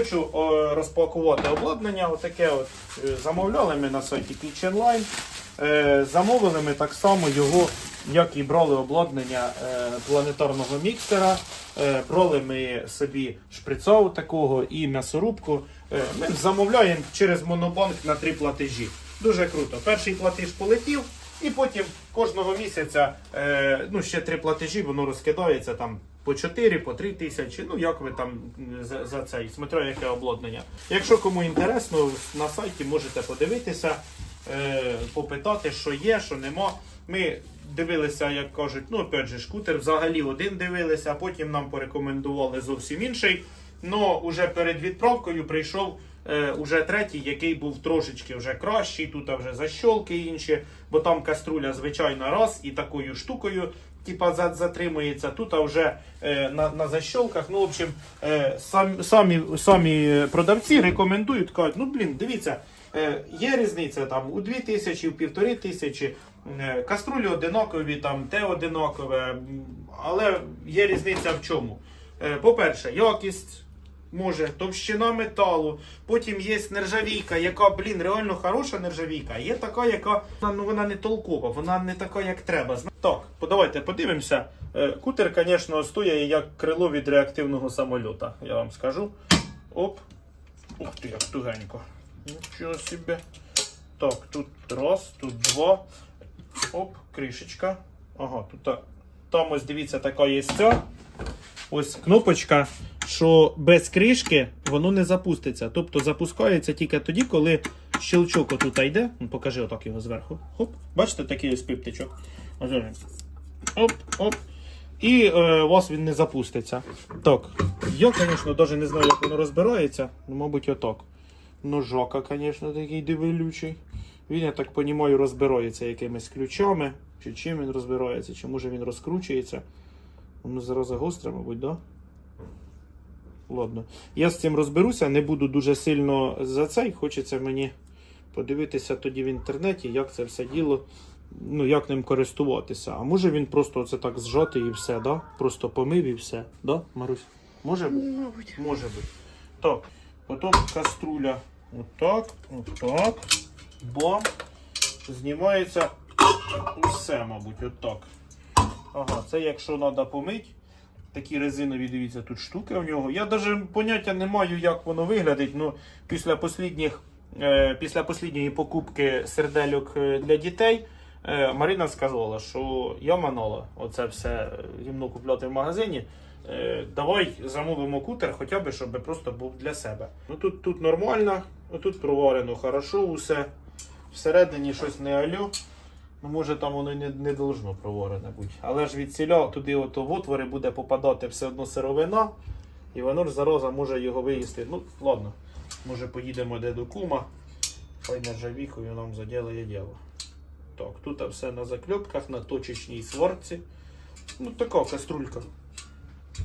хочу о, розпакувати обладнання. Отаке от е, замовляли ми на сайті Kitchenline. Е, замовили ми так само його, як і брали обладнання е, планетарного міксера. Е, брали ми собі шприцову такого і м'ясорубку. Е, ми замовляємо через монобанк на три платежі. Дуже круто. Перший платеж полетів, і потім кожного місяця е, ну, ще три платежі, воно розкидається там по 4, по 3 тисячі. Ну як ви там за, за цей, смотря яке обладнання. Якщо кому інтересно, на сайті можете подивитися, е, попитати, що є, що нема. Ми дивилися, як кажуть, ну опять же, шкутер взагалі один дивилися, а потім нам порекомендували зовсім інший. Но уже перед відправкою прийшов е, уже третій, який був трошечки вже кращий. Тут вже защолки інші, бо там каструля звичайна раз і такою штукою. Типа затримується, тут вже е, на, на защолках. Ну, в общем, е, сам, самі, самі продавці рекомендують, кажуть, ну блін, дивіться, е, є різниця там у 2000, у 1500, е, каструлі одинакові, там те одинакове, але є різниця в чому. По-перше, якість може, товщина металу, потім є нержавійка, яка, блін, реально хороша нержавійка, є така, яка ну, вона не толкова, вона не така, як треба. Так, давайте подивимося. Е, Кутер, звісно, стоїть як крило від реактивного самольота, я вам скажу. Оп. Ух ти, як тугенько. Нічого собі. Так, тут раз, тут два. Оп, кришечка. Ага, тут та- там ось дивіться, така є ця. Ось кнопочка, що без кришки воно не запуститься. Тобто запускається тільки тоді, коли щелчок отут йде. Ну, Покажи отак його зверху. Хоп. Бачите, такий ось пиптичок. Оп, оп. І е, у вас він не запуститься. Так, я, звісно, навіть не знаю, як воно розбирається. Ну, мабуть, отак. Ножака, звісно, такий дивилючий. Він, я так розумію, розбирається якимись ключами. Чи чим він розбирається, чи може він розкручується. Воно зараз загостре, мабуть, да? Ладно. Я з цим розберуся, не буду дуже сильно за цей. Хочеться мені подивитися тоді в інтернеті, як це все діло, ну, як ним користуватися. А може він просто оце так зжати і все, да? Просто помив і все, да, Марусь? Може бути? Мабуть. Може бути. Так, потім каструля. Отак, отак. Бам. Знімається усе, мабуть, отак. Ага, це якщо треба помити. Такі резинові, дивіться, тут штуки в нього. Я навіть поняття не маю, як воно виглядить. Ну, після послідніх, е, після послідньої покупки сердельок е, для дітей е, Марина сказала, що я манала оце все гімно купляти в магазині. Давай замовимо кутер, хоча б, щоб просто був для себе. Ну тут, тут нормально, тут проварено хорошо, усе. Всередині щось не алю. Ну, може там воно не, не должно проварене бути. Але ж від ціля туди ото в отвори буде попадати все одно сировина, і воно ж зараза може його виїсти. Ну, ладно, може поїдемо де до кума, хай нержавійкою нам заділає діло. Так, тут все на закльопках, на точечній сварці. Ну, така каструлька.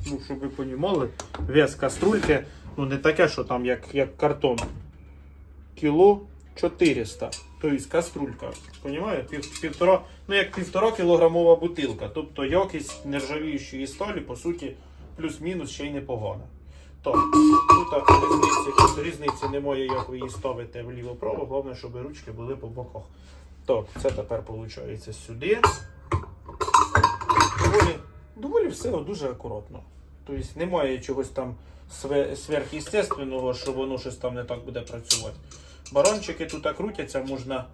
Ну, щоб ви розуміли, вес каструльки, ну не таке, що там як, як картон. Кіло 400. Тобто каструлька. Понімаєте? Пів, півтора, ну як півтора кілограмова бутилка. Тобто якість нержавіючої сталі, по суті, плюс-мінус ще й непогана. Так, тут різниці, різниці немає, як ви її ставите вліво-право, головне, щоб ручки були по боках. Так, це тепер виходить сюди. Доволі, доволі все дуже акуратно. Тобто немає чогось там све- сверхъестественного, що воно щось там не так буде працювати. Барончики тут крутяться, можна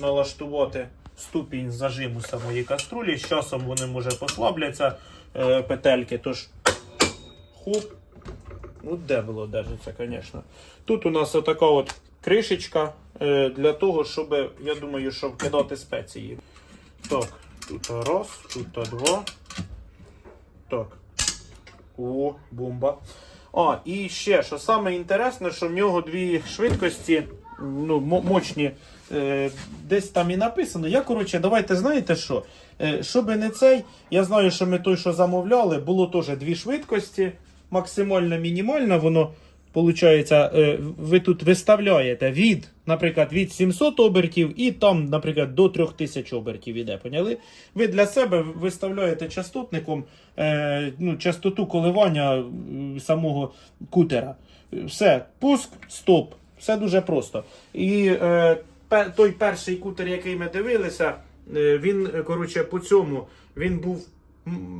налаштувати ступінь зажиму самої каструлі. З часом вони може послабляться е, петельки, тож хуп. Ну, де було держиться, звісно. Тут у нас отака от кришечка е, для того, щоб, я думаю, щоб кидати спеції. Так, тут раз, тут два. Так. О, бомба. А, і ще, що саме інтересне, що в нього дві швидкості, ну, мощні. Е, десь там і написано. Я, коротше, давайте знаєте що? Е, щоб не цей, я знаю, що ми той, що замовляли, було теж дві швидкості, максимально мінімальна, воно. Получається, е, ви тут виставляєте від, наприклад, від 700 обертів і там, наприклад, до 3000 обертів іде. Поняли? Ви для себе виставляєте частотником ну, частоту коливання самого кутера. Все, пуск, стоп. Все дуже просто. І е, той перший кутер, який ми дивилися, е, він, коротше, по цьому він був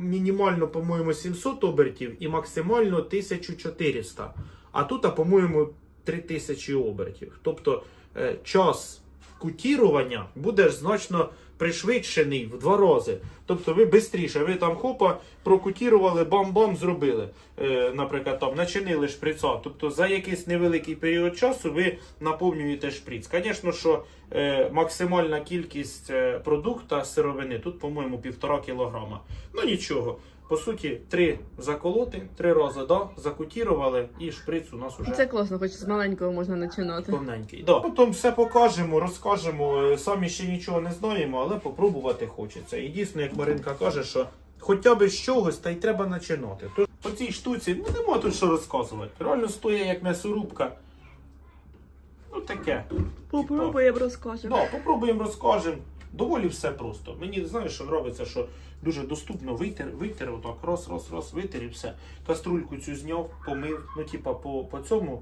мінімально, по-моєму, 700 обертів і максимально 1400. А тут, по-моєму, 3000 обертів. Тобто е, час кутірування буде значно пришвидшений в два рази. Тобто ви швидше, ви там хопа, прокутірували, бам-бам, зробили. Е, наприклад, там начинили шприца. Тобто за якийсь невеликий період часу ви наповнюєте шприц. Звісно, що е, максимальна кількість е, продукта сировини тут, по-моєму, півтора кілограма. Ну нічого. По суті, три заколоти, три рази да, закутірували, і шприц у нас уже Це класно, хоч з маленького можна починати. повненький. Да. Потім все покажемо, розкажемо. Е, Самі ще нічого не знаємо, але попробувати хочеться. І дійсно, як Маринка каже, що хоча б з чогось, та й треба починати. Тож по цій штуці ну, нема тут що розказувати. Реально стоїть як м'ясорубка. Ну таке. Попробуємо розкажемо. Да, попробуємо розкажемо. Доволі все просто. Мені знаєш, що подобається, що дуже доступно витер, витер, отак, раз, раз, витер і все. Каструльку цю зняв, помив. Ну, типа, по, по цьому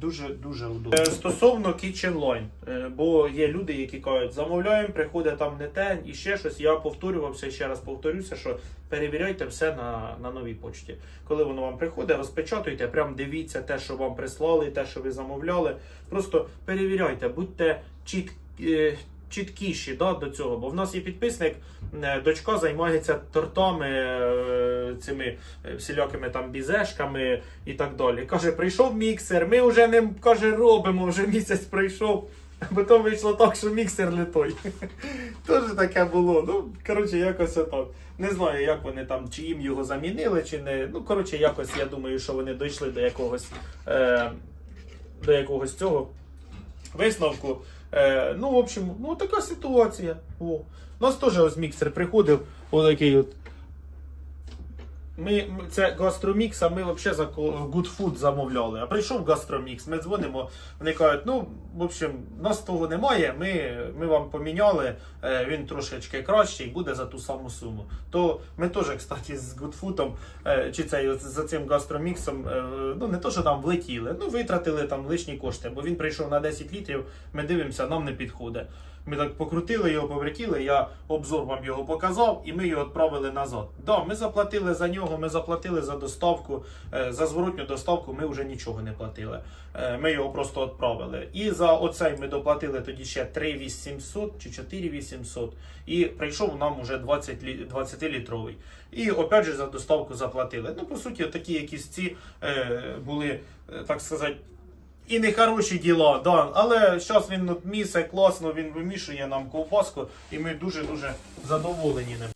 дуже дуже удобно. Е, Стосовно Kitchen Line, е, бо є люди, які кажуть, замовляємо, приходить там не те і ще щось. Я повторювався, ще раз повторюся, що перевіряйте все на, на новій почті. Коли воно вам приходить, розпечатуйте, прям дивіться те, що вам прислали, те, що ви замовляли. Просто перевіряйте, будьте чіт, е, чіткіші да, до цього. Бо в нас є підписник, е, дочка займається тортами, е, цими е, всілякими там бізешками і так далі. Каже, прийшов міксер, ми вже не каже, робимо, вже місяць пройшов. А потім вийшло так, що міксер не той. Теж таке було. Ну, коротше, якось отак. Не знаю, як вони там, чи їм його замінили, чи не. Ну, коротше, якось я думаю, що вони дійшли до якогось, е, до якогось цього висновку. Е, ну, в общем, ну така ситуація. О. У нас теж ось міксер приходив, отакий от. Ми, це гастромікс, а ми взагалі за Good Food замовляли. А прийшов гастромікс, ми дзвонимо, вони кажуть, ну, в общем, нас того немає, ми, ми вам поміняли, е, він трошечки кращий, буде за ту саму суму. То ми теж, кстати, з Good Food, е, чи це за цим гастроміксом, е, ну не то, що там влетіли, ну витратили там лишні кошти, бо він прийшов на 10 літрів, ми дивимося, нам не підходить. Ми так покрутили його, повертіли, я обзор вам його показав, і ми його відправили назад. Да, ми заплатили за нього, ми заплатили за доставку, е, за зворотню доставку ми вже нічого не платили. Е, Ми його просто відправили. І за оцей ми доплатили тоді ще 3800 чи 4800. І прийшов нам уже 20 лі- 20-літровий. І опять же за доставку заплатили. Ну, по суті, такі якісь ці е, були, так сказати і нехороші діла, да. але зараз він от місце класно, він вимішує нам ковбаску і ми дуже-дуже задоволені ним.